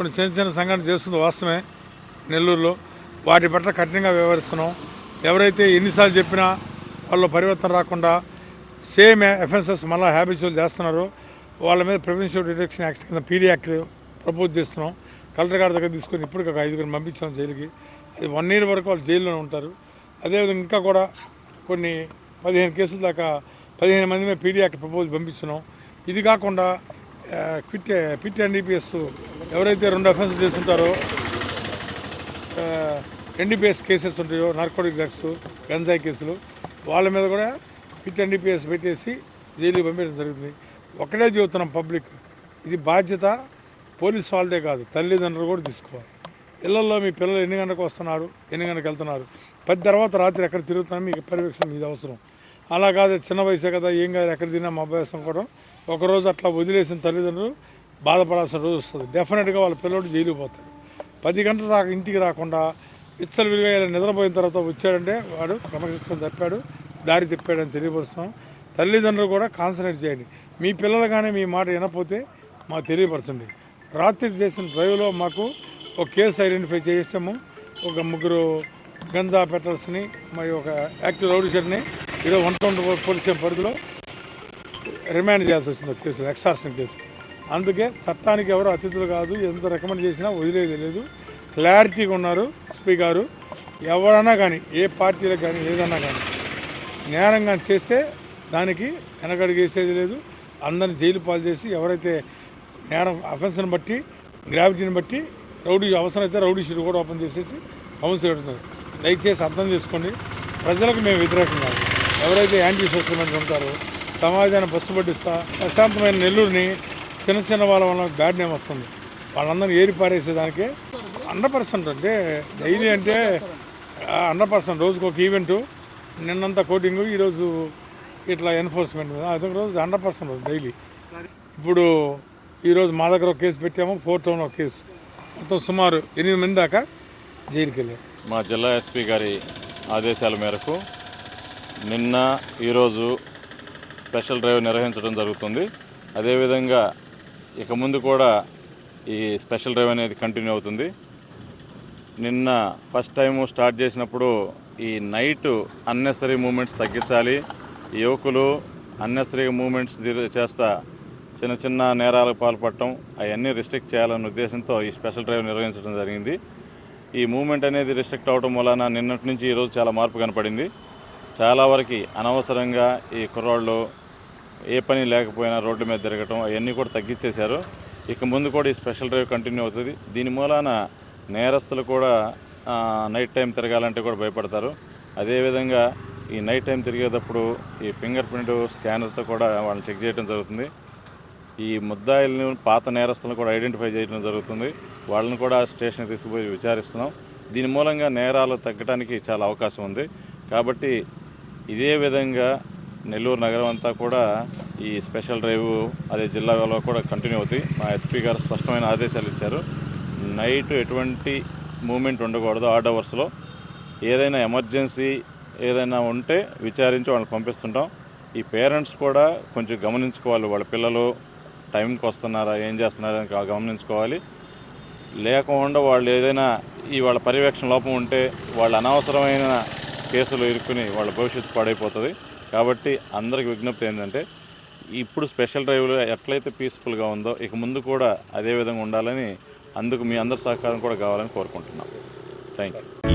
కొన్ని చిన్న చిన్న సంఘటన చేస్తుంది వాస్తవమే నెల్లూరులో. వాటి పట్ల కఠినంగా వ్యవహరిస్తున్నాం. ఎవరైతే ఎన్నిసార్లు చెప్పినా వాళ్ళు పరివర్తన రాకుండా సేమ్ ఎఫెన్సెస్ మళ్ళీ హ్యాబిచువల్ చేస్తున్నారో. వాళ్ళ మీద ప్రివెన్షన్ డిటెక్షన్ యాక్ట్ కింద పీడీ యాక్ట్ ప్రపోజ్ చేస్తున్నాం. కలెక్టర్ గారి దగ్గర తీసుకొని ఇప్పటికి ఒక ఐదుగురిని పంపించాం జైలుకి. అది వన్ ఇయర్ వరకు వాళ్ళు జైల్లోనే ఉంటారు. అదేవిధంగా ఇంకా కూడా కొన్ని పదిహేను కేసుల దాకా పదిహేను మంది మీద పీడీ యాక్ట్ ప్రపోజ్ పంపించినాం ఇది కాకుండా క్విట్ క్విట్ ఎన్డీపీఎస్ ఎవరైతే రెండు అఫెన్స్ చేస్తుంటారో ఎన్డీపీఎస్ కేసెస్ ఉంటాయో నార్కోటిక్ డ్రగ్స్ గంజాయి కేసులు వాళ్ళ మీద కూడా పిట్ ఎన్డీపీఎస్ పెట్టేసి జైలుకి పంపించడం జరుగుతుంది. ఒకటే చెబుతున్నాం పబ్లిక్ ఇది బాధ్యత పోలీస్ వాళ్ళదే కాదు తల్లిదండ్రులు కూడా తీసుకోవాలి. ఇళ్ళలో మీ పిల్లలు ఎన్ని గంటలకు వస్తున్నారు ఎన్ని గంటకు వెళ్తున్నారు పది తర్వాత రాత్రి ఎక్కడ తిరుగుతున్నా మీకు పర్యవేక్షణ మీద అవసరం. అలా కాదు చిన్న వయసే కదా ఏం కాదు ఎక్కడ తిన్నా మా అబ్బాయి కూడా ఒకరోజు అట్లా వదిలేసిన తల్లిదండ్రులు బాధపడాల్సిన రోజు వస్తుంది. డెఫినెట్గా వాళ్ళ పిల్లలు జైలు పోతాడు. పది గంటలు రాక ఇంటికి రాకుండా ఇత్తలు విలువ నిద్రపోయిన తర్వాత వచ్చాడంటే వాడు క్రమశిక్షణ తప్పాడు దారి తిప్పాడని తెలియపరుస్తున్నాం తల్లిదండ్రులు కూడా కాన్సన్ట్రేట్ చేయండి. మీ పిల్లలు కానీ మీ మాట వినకపోతే మాకు తెలియపరచండి. రాత్రి చేసిన డ్రైవ్లో మాకు ఒక కేసు ఐడెంటిఫై చేసాము ఒక ముగ్గురు గంజా పెట్టర్స్ని మరి ఒక యాక్టివ్ రౌడీషర్ని ఈరోజు వన్ ట్వంటీ పోలీస్ పరిధిలో రిమాండ్ చేయాల్సి వచ్చింది కేసు ఎక్సార్షన్ కేసు. అందుకే చట్టానికి ఎవరు అతిథులు కాదు ఎంత రికమెండ్ చేసినా వదిలేదు లేదు. క్లారిటీగా ఉన్నారు ఎస్పీ గారు. ఎవరన్నా కానీ ఏ పార్టీలకు కానీ ఏదన్నా కానీ నేరం కానీ చేస్తే దానికి వెనకడుగేసేది లేదు. అందరిని జైలు పాలు చేసి ఎవరైతే నేరం అఫెన్స్ని బట్టి గ్రావిటీని బట్టి రౌడీ అవసరమైతే రౌడీ షీట్ కూడా ఓపెన్ చేసేసి కౌన్సిల్ పెడుతున్నారు దయచేసి అర్థం చేసుకోండి. ప్రజలకు మేము వ్యతిరేకంగా ఎవరైతే యాంటీ సోషల్ ఉంటారో సమాజాన్ని బస్సు పట్టిస్తా ప్రశాంతమైన నెల్లూరుని చిన్న చిన్న వాళ్ళ వల్ల బ్యాడ్ నేమ్ వస్తుంది. వాళ్ళందరినీ ఏరి పారేసేదానికి హండ్రెడ్ పర్సెంట్ అంటే డైలీ అంటే హండ్రెడ్ పర్సెంట్ రోజుకు ఒక ఈవెంటు నిన్నంతా కోటింగ్ ఈరోజు ఇట్లా ఎన్ఫోర్స్మెంట్ మీద. అదొక రోజు హండ్రెడ్ పర్సెంట్ డైలీ ఇప్పుడు ఈరోజు మా దగ్గర ఒక కేసు పెట్టాము ఫోర్ టౌన్ ఒక కేసు మొత్తం సుమారు ఎనిమిది మంది దాకా జైలుకి వెళ్ళారు మా జిల్లా ఎస్పీ గారి ఆదేశాల మేరకు నిన్న ఈరోజు స్పెషల్ డ్రైవ్ నిర్వహించడం జరుగుతుంది. అదేవిధంగా ఇక ముందు కూడా ఈ స్పెషల్ డ్రైవ్ అనేది కంటిన్యూ అవుతుంది. నిన్న ఫస్ట్ టైం స్టార్ట్ చేసినప్పుడు ఈ నైట్ అన్నెసరీ మూమెంట్స్ తగ్గించాలి. యువకులు అన్నెసరీ మూమెంట్స్ చేస్తా చిన్న చిన్న నేరాలకు పాల్పడటం అవన్నీ రిస్ట్రిక్ట్ చేయాలనే ఉద్దేశంతో ఈ స్పెషల్ డ్రైవ్ నిర్వహించడం జరిగింది. ఈ మూమెంట్ అనేది రిస్ట్రిక్ట్ అవడం వలన నిన్నటి నుంచి ఈరోజు చాలా మార్పు కనపడింది. చాలా వరకు అనవసరంగా ఈ కుర్రాళ్ళు ఏ పని లేకపోయినా రోడ్డు మీద తిరగటం అవన్నీ కూడా తగ్గించేశారు. ఇక ముందు కూడా ఈ స్పెషల్ డ్రైవ్ కంటిన్యూ అవుతుంది. దీని మూలాన నేరస్తులు కూడా నైట్ టైం తిరగాలంటే కూడా భయపడతారు. అదేవిధంగా ఈ నైట్ టైం తిరిగేటప్పుడు ఈ ఫింగర్ ప్రింట్ స్కానర్తో కూడా వాళ్ళని చెక్ చేయడం జరుగుతుంది. ఈ ముద్దాయిల్ని పాత నేరస్తులను కూడా ఐడెంటిఫై చేయడం జరుగుతుంది. వాళ్ళని కూడా స్టేషన్కి తీసుకుపోయి విచారిస్తున్నాం. దీని మూలంగా నేరాలు తగ్గడానికి చాలా అవకాశం ఉంది. కాబట్టి ఇదే విధంగా నెల్లూరు నగరం అంతా కూడా ఈ స్పెషల్ డ్రైవ్ అదే జిల్లాలో కూడా కంటిన్యూ అవుతాయి మా ఎస్పీ గారు స్పష్టమైన ఆదేశాలు ఇచ్చారు. నైట్ ఎటువంటి మూమెంట్ ఉండకూడదు ఆర్డ్ అవర్స్లో. ఏదైనా ఎమర్జెన్సీ ఏదైనా ఉంటే విచారించి వాళ్ళని పంపిస్తుంటాం. ఈ పేరెంట్స్ కూడా కొంచెం గమనించుకోవాలి. వాళ్ళ పిల్లలు టైంకి వస్తున్నారా ఏం చేస్తున్నారా అని గమనించుకోవాలి. లేకుండా వాళ్ళు ఏదైనా ఈ వాళ్ళ పర్యవేక్షణ లోపం ఉంటే వాళ్ళు అనవసరమైన కేసులు ఇరుక్కుని వాళ్ళ భవిష్యత్తు పాడైపోతుంది. కాబట్టి అందరికి విజ్ఞప్తి ఏంటంటే ఇప్పుడు స్పెషల్ డ్రైవ్లో ఎట్లయితే పీస్ఫుల్గా ఉందో ఇక ముందు కూడా అదే విధంగా ఉండాలని అందుకు మీ అందరి సహకారం కూడా కావాలని కోరుకుంటున్నాం. Thank you